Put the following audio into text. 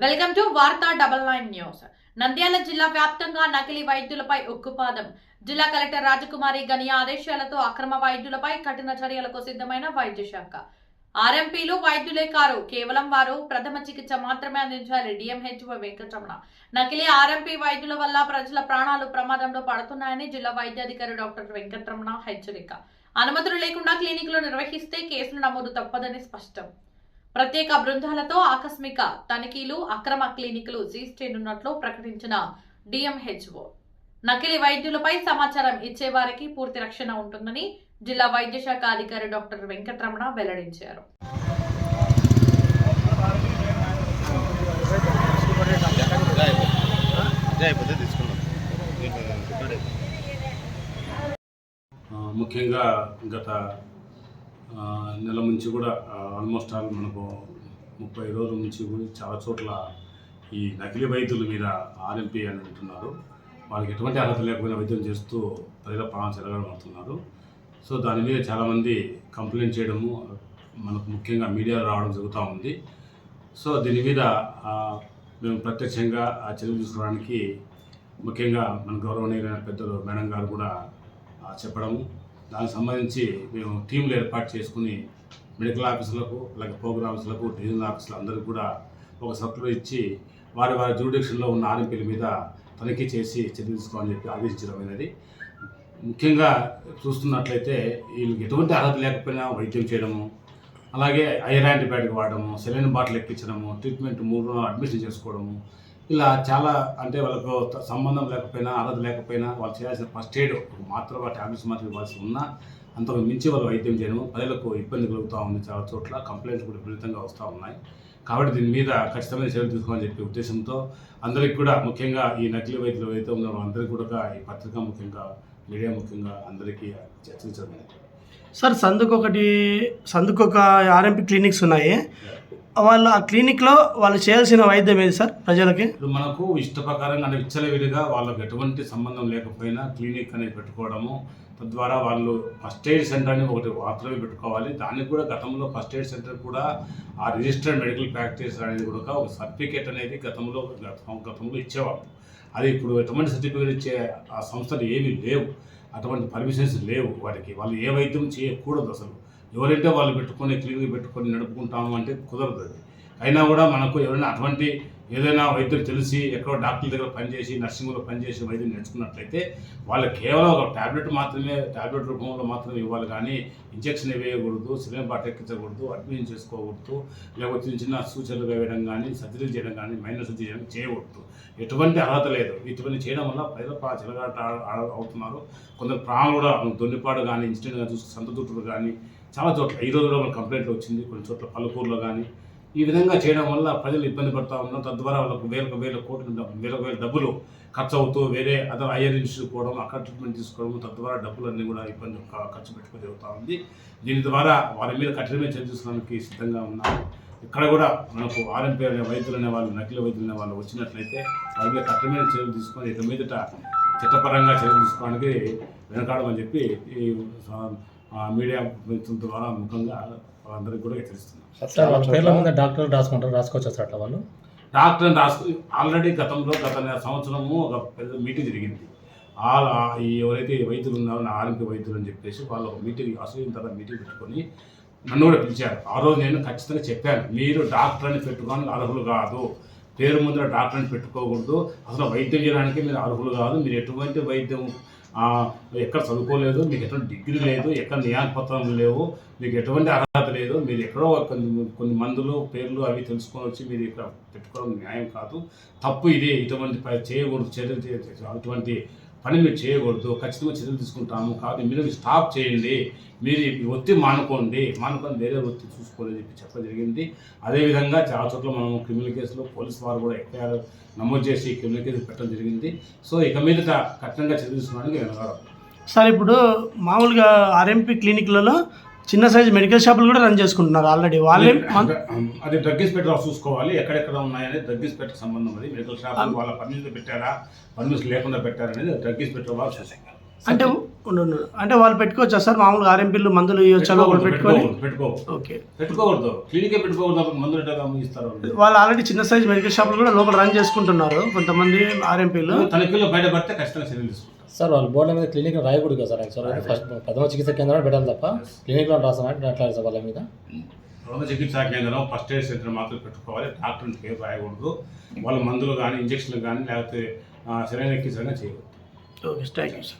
Welcome to Vaartha double nine news. Nandyal జిల్లా వ్యాప్తంగా నకిలీ వైద్యులపై ఉక్కుపాదం. జిల్లా కలెక్టర్ రాజకుమారి గని ఆదేశాలతో అక్రమ వైద్యులపై కఠిన చర్యలకు సిద్ధమైన వైద్య శాఖ ఆర్ఎంపీలు వైద్యులే కారు. కేవలం వారు ప్రథమ చికిత్స మాత్రమే అందించాలి. డిఎంహెచ్ఓ వెంకటరమణ. నకిలీ ఆర్ఎంపీ వైద్యుల వల్ల ప్రజల ప్రాణాలు ప్రమాదంలో పడుతున్నాయని జిల్లా వైద్యాధికారి డాక్టర్ వెంకటరమణ హెచ్చరిక. అనుమతులు లేకుండా క్లినిక్లు నిర్వహిస్తే కేసులు నమోదు తప్పదని స్పష్టం. ప్రత్యేక బృందాలతో ఆకస్మిక తనిఖీలు అక్రమ క్లినిక్లు సీజ్ చేయనున్నట్లు ప్రకటించిన డిఎంహెచ్ఓ. నకిలీ వైద్యులపై సమాచారం ఇచ్చేవారికి పూర్తి రక్షణ ఉంటుందని జిల్లా వైద్య శాఖ అధికారి డాక్టర్ వెంకటరమణ వెల్లడించారు. ముఖ్యంగా గత నెల నుంచి కూడా ఆల్మోస్ట్ ఆల్ మనకు ముప్పై రోజుల నుంచి కూడా చాలా చోట్ల ఈ నకిలీ వైద్యుల మీద ఆర్ఎంపీ అని అంటున్నారు. వాళ్ళకి ఎటువంటి అర్హత లేకపోయినా వైద్యం చేస్తూ ప్రజల ప్రాణం చెరగడమవుతున్నారు సో దాని మీద చాలామంది కంప్లైంట్ చేయడము మనకు ముఖ్యంగా మీడియాలో రావడం జరుగుతూ ఉంది. సో దీని మీద మేము ప్రత్యక్షంగా ఆ చర్యలు తీసుకోవడానికి ముఖ్యంగా మన గౌరవనీయులైన పెద్దలు మేడం గారు కూడా చెప్పడము దానికి సంబంధించి మేము టీంలు ఏర్పాటు చేసుకుని మెడికల్ ఆఫీసులకు అలాగే ప్రోగ్రామ్స్లకు డివిజనల్ ఆఫీసులు అందరికీ కూడా ఒక సర్కులర్ ఇచ్చి వారి వారి జ్యూడిక్షన్లో ఉన్న ఆర్ఎంపీల మీద తనిఖీ చేసి చర్య తీసుకోవాలని చెప్పి ఆదేశించడం అనేది ముఖ్యంగా చూస్తున్నట్లయితే వీళ్ళకి ఎటువంటి అర్హత లేకపోయినా వైద్యం చేయడము అలాగే ఐరన్ యాంటీబయాటిక్ వాడడము సెలైన్ బాటిల్ ఎక్కించడము ట్రీట్మెంట్ మూడు అడ్మిషన్ చేసుకోవడము ఇలా చాలా అంటే వాళ్ళకు సంబంధం లేకపోయినా అర్హత లేకపోయినా వాళ్ళు చేయాల్సిన ఫస్ట్ ఎయిడ్ మాత్రం టాబ్లెట్స్ మాత్రం ఇవ్వాల్సి ఉన్నా అంతకు మించి వాళ్ళు వైద్యం చేయడం ప్రజలకు ఇబ్బంది కలుగుతూ ఉంది చాలా చోట్ల కంప్లైంట్స్ కూడా విపరీతంగా వస్తూ ఉన్నాయి. కాబట్టి దీని మీద ఖచ్చితమైన చర్యలు తీసుకోవాలని చెప్పే ఉద్దేశంతో అందరికీ కూడా ముఖ్యంగా ఈ నకిలీ వైద్యులు ఏదైతే ఉన్నారో అందరికీ కూడా ఈ పత్రిక ముఖ్యంగా మీడియా ముఖ్యంగా అందరికీ చర్చించడం సార్ సందుకు ఒకటి సందుకు ఒక ఆర్ఎంపీ క్లినిక్స్ ఉన్నాయి. వాళ్ళు ఆ క్లినిక్లో వాళ్ళు చేయాల్సిన వైద్యం ఏది సార్ ప్రజలకి? ఇప్పుడు మనకు ఇష్ట ప్రకారంగా అంటే విచ్చలవిడిగా వాళ్ళకి ఎటువంటి సంబంధం లేకపోయినా క్లినిక్ అనేది పెట్టుకోవడము తద్వారా వాళ్ళు ఫస్ట్ ఎయిడ్ సెంటర్ అని ఒకటి మాత్రమే పెట్టుకోవాలి. దానికి కూడా గతంలో ఫస్ట్ ఎయిడ్ సెంటర్ కూడా ఆ రిజిస్టర్డ్ మెడికల్ ప్రాక్టీస్ అనేది కూడా ఒక సర్టిఫికేట్ అనేది గతంలో గతంలో ఇచ్చేవాళ్ళు. అది ఇప్పుడు ఎటువంటి సర్టిఫికేట్ ఇచ్చే ఆ సంస్థలు ఏమీ లేవు. అటువంటి పర్మిషన్స్ లేవు వాటికి. వాళ్ళు ఏ వైద్యం చేయకూడదు అసలు. ఎవరైతే వాళ్ళు పెట్టుకొని క్లినిక్ పెట్టుకొని నడుపుకుంటాము అంటే కుదరదు అయినా కూడా మనకు ఎవరైనా అటువంటి ఏదైనా వైద్యులు తెలిసి ఎక్కడో డాక్టర్ దగ్గర పనిచేసి నర్సింగ్లో పనిచేసి వైద్యం నేర్చుకున్నట్లయితే వాళ్ళు కేవలం ఒక టాబ్లెట్ మాత్రమే ట్యాబ్లెట్ రూపంలో మాత్రమే ఇవ్వాలి కానీ ఇంజక్షన్ వేయకూడదు సిలిండర్ బాట్ ఎక్కించకూడదు అడ్మిషన్ చేసుకోకూడదు లేకపోతే చిన్న చిన్న సూచనలు వేయడం కానీ సర్జరీ చేయడం కానీ మైనర్ సర్జరీ చేయడం చేయకూడదు. ఎటువంటి అర్హత లేదు. ఇటువంటి చేయడం వల్ల ప్రజలు పా- చిలగాట అవుతున్నారు. కొందరు ప్రాణాలు కూడా దొన్నిపాడు కానీ ఇన్సిడెంట్ కానీ చూసి సంతదుట్టులు కానీ చాలా చోట్ల ఈ రోజుల్లో మన కంప్లైంట్లు వచ్చింది కొన్ని చోట్ల పలుకూరులో కానీ ఈ విధంగా చేయడం వల్ల ప్రజలు ఇబ్బంది పడుతూ ఉన్నాం తద్వారా వాళ్ళకు వేలకు వేల కోట్లు వేలకు వేల డబ్బులు ఖర్చు అవుతూ వేరే అదర్ హైయర్ ఇన్స్టిట్యూట్ పోవడం అక్కడ ట్రీట్మెంట్ తీసుకోవడం తద్వారా డబ్బులన్నీ కూడా ఇబ్బంది ఖర్చు పెట్టుకుని జరుగుతూ ఉంది. దీని ద్వారా వారి మీద కఠినమైన చర్య తీసుకోవడానికి సిద్ధంగా ఉన్నాము ఇక్కడ కూడా మనకు ఆర్ఎంపీ అనే వైద్యులు అనే వాళ్ళు నకిలీ వైద్యులు అనే వాళ్ళు వచ్చినట్లయితే వారి మీద కఠినమైన చర్యలు తీసుకొని ఇక మీదట చట్టపరంగా చర్యలు తీసుకోవడానికి వెనకాడమని చెప్పి ఈ మీడియా మిత్రుల ద్వారా ముఖంగా వాళ్ళందరికీ కూడా హెచ్చరిస్తున్నాం. డాక్టర్ రాసుకుంటారు రాసుకోవచ్చు సార్ అట్లా వాళ్ళు? డాక్టర్ రాసు ఆల్రెడీ గతంలో గత సంవత్సరము ఒక పెద్ద మీటింగ్ జరిగింది. ఎవరైతే వైద్యులు ఉన్నారో నా ఆరోగ్య వైద్యులు అని చెప్పేసి వాళ్ళు ఒక మీటింగ్ అసలు తర్వాత మీటింగ్ పెట్టుకొని నన్ను కూడా పిలిచారు. ఆ రోజు నేను ఖచ్చితంగా చెప్పాను మీరు డాక్టర్ అని పెట్టుకొని అర్హులు కాదు. పేరు ముందర డాక్టర్ అని పెట్టుకోకూడదు. అసలు వైద్యం చేయడానికి మీరు అర్హులు కాదు. మీరు ఎటువంటి వైద్యం ఎక్కడ చదువుకోలేదు మీకు ఎటువంటి డిగ్రీ లేదు ఎక్కడ నియామపత్రం లేవు మీకు ఎటువంటి అర్హత లేదు మీరు ఎక్కడో కొన్ని కొన్ని మందులు పేర్లు అవి తెలుసుకొని వచ్చి మీరు ఇక్కడ పెట్టుకోవడం న్యాయం కాదు. తప్పు ఇది ఇటువంటి చేయకూడదు చర్యలు అటువంటి పని మీరు చేయకూడదు ఖచ్చితంగా చర్యలు తీసుకుంటాము కాబట్టి మీరు స్టాప్ చేయండి మీరు ఈ ఒత్తి మానుకోండి మానుకొని వేరే ఒత్తి చూసుకోలేదు చెప్పి చెప్పడం జరిగింది. అదేవిధంగా చాలా చోట్ల మనం క్రిమినల్ కేసులో పోలీస్ వారు కూడా ఎఫ్ఐఆర్ నమోదు చేసి క్రిమినల్ కేసు పెట్టడం జరిగింది. సో ఇక మీదట కఠినంగా చర్య తీసుకోవడానికి వెనకాడం సార్ ఇప్పుడు మామూలుగా ఆర్ఎంపీ క్లినిక్లలో చిన్న సైజు మెడికల్ షాపులు కూడా రన్ చేసుకుంటున్నారు ఆల్రెడీ వాళ్ళే అది డ్రగ్ ఇన్స్పెక్టర్ చూసుకోవాలి ఎక్కడెక్కడ ఉన్నాయని డ్రగ్ ఇన్స్పెక్టర్ సంబంధం అది. మెడికల్ షాప్ వాళ్ళ పర్మిషన్ పెట్టారా పర్మిషన్ లేకుండా పెట్టారా అనేది డ్రగ్ ఇన్స్పెక్టర్ వాళ్ళు చూసాం అంటే. అంటే వాళ్ళు పెట్టుకోవచ్చా సార్? మామూలుగా ఆర్ఎంపీలు మందులు పెట్టుకోకూడదు ఓకే. పెట్టుకోకూడదు. క్లినికే పెట్టుకోకూడదు అప్పుడు మందులు ఇస్తారు వాళ్ళు? ఆల్రెడీ చిన్న సైజ్ మెడికల్ షాపులు కూడా లోపల రన్ చేసుకుంటున్నారు కొంతమంది ఆర్ఎంపీలు తనిఖీలో బయటపడితే ఖచ్చితంగా చర్యలు తీసుకుంటాం సార్ వాళ్ళు బోర్డుల మీద క్లినిక్ రాయకూడదు కదా సార్ యాక్చువల్గా ఫస్ట్ ప్రథమ చికిత్స కేంద్రం పెట్టాలి తప్ప క్లినిక్లో రాస్తామంటే అట్లా సార్ వాళ్ళ మీద. రోగ చికిత్సా కేంద్రం ఫస్ట్ ఎయిడ్ సెంటర్ మాత్రం పెట్టుకోవాలి. డాక్టర్ పేరు రాయకూడదు. వాళ్ళ మందులు కానీ ఇంజక్షన్లు కానీ లేకపోతే సెలైన్ ఎక్కించడం చేయకూడదు. Okay thank you sir.